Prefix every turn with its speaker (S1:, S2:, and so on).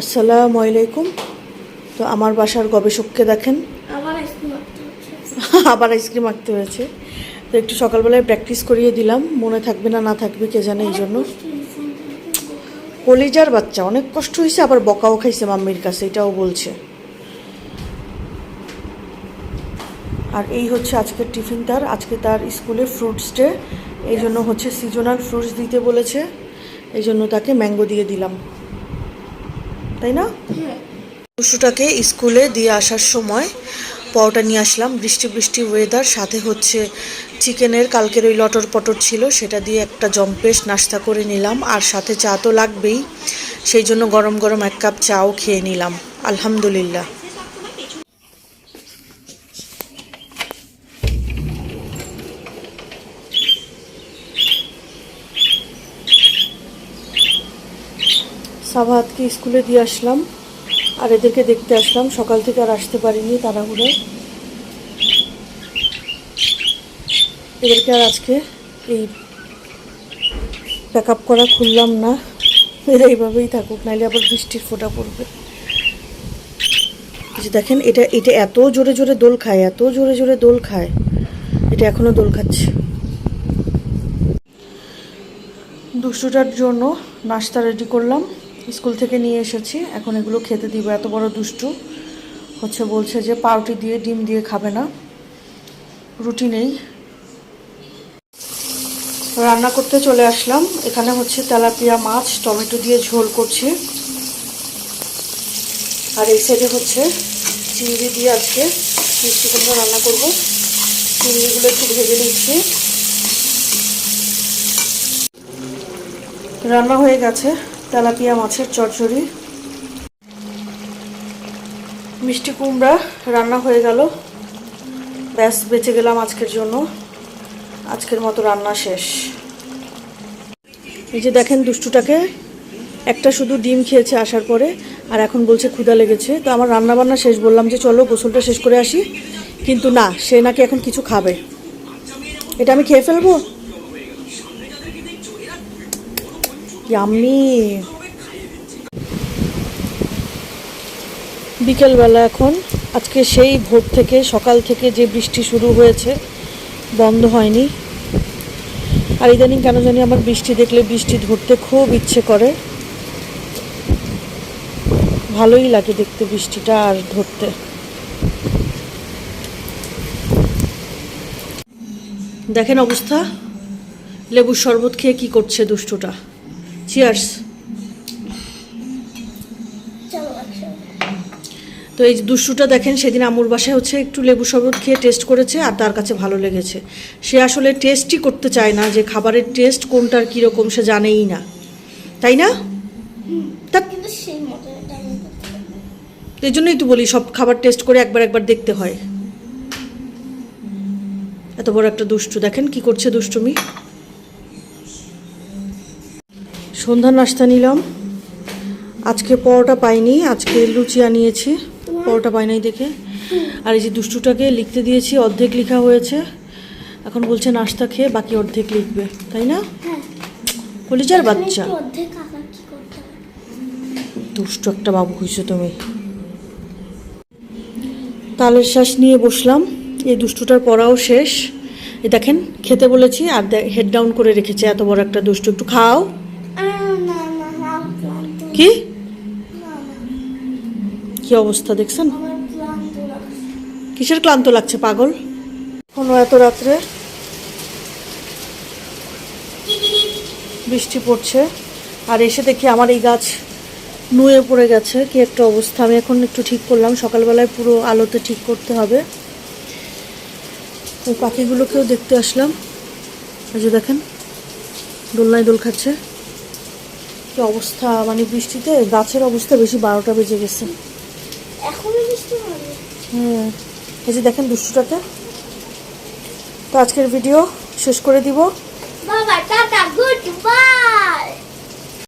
S1: আসসালামু আলাইকুম। তো আমার বাসার গবেষককে দেখেন।
S2: আবার আইসক্রিম
S1: আবার আইসক্রিম আঁকতে হয়েছে। তো একটু সকালবেলায় প্র্যাকটিস করিয়ে দিলাম। মনে থাকবে না না থাকবে কে জানে এই জন্য। কলিজার বাচ্চা অনেক কষ্ট হয়েছে আবার বকাও খাইছে মাম্মির কাছে এটাও বলছে। আর এই হচ্ছে আজকের টিফিন তার। আজকে তার স্কুলে ফ্রুটস ডে এই জন্য হচ্ছে সিজনাল ফ্রুটস দিতে বলেছে। এই জন্য তাকে ম্যাঙ্গো দিয়ে দিলাম। তাই না? পশুটাকে স্কুলে দিয়ে আসার সময় পরোটা নিয়ে আসলাম। বৃষ্টি বৃষ্টি ওয়েদার সাথে হচ্ছে চিকেনের কালকের ওই লটর পটর ছিল, সেটা দিয়ে একটা জম্পেশ নাস্তা করে নিলাম। আর সাথে চা তো লাগবেই। সেই জন্য গরম গরম এক কাপ চাও খেয়ে নিলাম। আলহামদুলিল্লাহ। সাবাহাতকে স্কুলে দিয়ে আসলাম, আর এদেরকে দেখতে আসলাম। সকাল থেকে আর আসতে পারিনি তাড়াহুড়ো। এদেরকে আর আজকে এই প্যাক আপ করা খুললাম না। এরা এইভাবেই থাকুক, নাহলে আবার বৃষ্টির ফোঁটা পড়বে। যে দেখেন, এটা এটা এত জোরে জোরে দোল খায়, এত জোরে জোরে দোল খায়। এটা এখনও দোল খাচ্ছে। দুষ্টুটার জন্য নাস্তা রেডি করলাম। স্কুল থেকে নিয়ে এসেছি। এখন এগুলো খেতে দিব। এত বড় দুষ্টু। হচ্ছে বলছে যে পাউরুটি দিয়ে, ডিম দিয়ে খাবে না। রুটি নেই। রান্না করতে চলে আসলাম। এখানে হচ্ছে তেলাপিয়া মাছ, টমেটো দিয়ে ঝোল করছি। আর এই সাইডে হচ্ছে চিংড়ি দিয়ে আজকে মিষ্টি কুমড়ো রান্না করব। চিংড়িগুলো একটু ভেজে নিচ্ছি। রান্না হয়ে গেছে। তেলাপিয়া মাছের চচ্চড়ি মিষ্টি কুমড়া রান্না হয়ে গেল। ব্যাস, বেঁচে গেলাম আজকের জন্য। আজকের মতো রান্না শেষ। এই যে দেখেন দুষ্টুটাকে, একটা শুধু ডিম খেয়েছে আসার পরে, আর এখন বলছে ক্ষুধা লেগেছে। তো আমার রান্না বান্না শেষ, বললাম যে চলো গোসলটা শেষ করে আসি। কিন্তু না, সে নাকি এখন কিছু খাবে। এটা আমি খেয়ে ফেলব? ইয়াম্মি বিকেলবেলা এখন। আজকে সেই ভোর থেকে, সকাল থেকে যে বৃষ্টি শুরু হয়েছে, বন্ধ হয়নি। আর ইদানিং কেন জানি আমার বৃষ্টি দেখলে বৃষ্টি ধরতে খুব ইচ্ছে করে। ভালোই লাগে দেখতে বৃষ্টিটা আর ধরতে। দেখেন অবস্থা? লেবুর শরবত খেয়ে কি করছে দুষ্টুটা? চিয়ার্স তো এই দুষ্টুটা দেখেন সেদিন আমুর বাসায় হচ্ছে একটু লেবু শরবত খেয়ে টেস্ট করেছে আর তার কাছে ভালো লেগেছে। সে আসলে টেস্টই করতে চায় না যে খাবারের টেস্ট কোনটার কীরকম সে জানেই না। তাই না। এই জন্যই তো বলি সব খাবার টেস্ট করে একবার একবার দেখতে হয়। এত বড় একটা দুষ্টু দেখেন কি করছে দুষ্টুমি। সন্ধ্যা নাস্তা নিলাম। আজকে পরোটা পাইনি আজকে লুচি আনিয়েছি পরোটা পাই নাই দেখে। আর এই যে দুষ্টুটাকে লিখতে দিয়েছি অর্ধেক লেখা হয়েছে। এখন বলছে নাস্তা খেয়ে বাকি অর্ধেক লিখবে তাই না?
S2: হ্যাঁ।
S1: কলিজার বাচ্চা। দুষ্টু একটা বাবু হয়েছো তুমি। তালের শ্বাস নিয়ে বসলাম। এই দুষ্টুটার পড়াও শেষ। এই দেখেন খেতে বলেছি আর হেড ডাউন করে রেখেছে এত বড় একটা দুষ্টু। একটু খাও
S2: আহ, না না না ক্লান্ত
S1: কি? কি অবস্থা দেখছেন? কিসের ক্লান্ত লাগছে, পাগল? কোনো এত রাত্রে? বৃষ্টি পড়ছে। আর এসে দেখি আমার এই গাছ নুয়ে পড়ে গেছে। কি একটা অবস্থা। আমি এখন একটু ঠিক করলাম। সকালবেলায় পুরো আলোতে ঠিক করতে হবে। ওই পাখিগুলোকেও দেখতে আসলাম। এই দেখেন, দোলনায় দোল খাচ্ছে। কি অবস্থা? মানে বৃষ্টিতে গাছের অবস্থা বেশি বারোটা বেজে গেছে।
S2: এখনও বৃষ্টি
S1: হুম। এই যে দেখেন দুষ্টুটাকে। তো আজকের ভিডিও শেষ করে দিব।
S2: বাবা টাটা গুড বাই!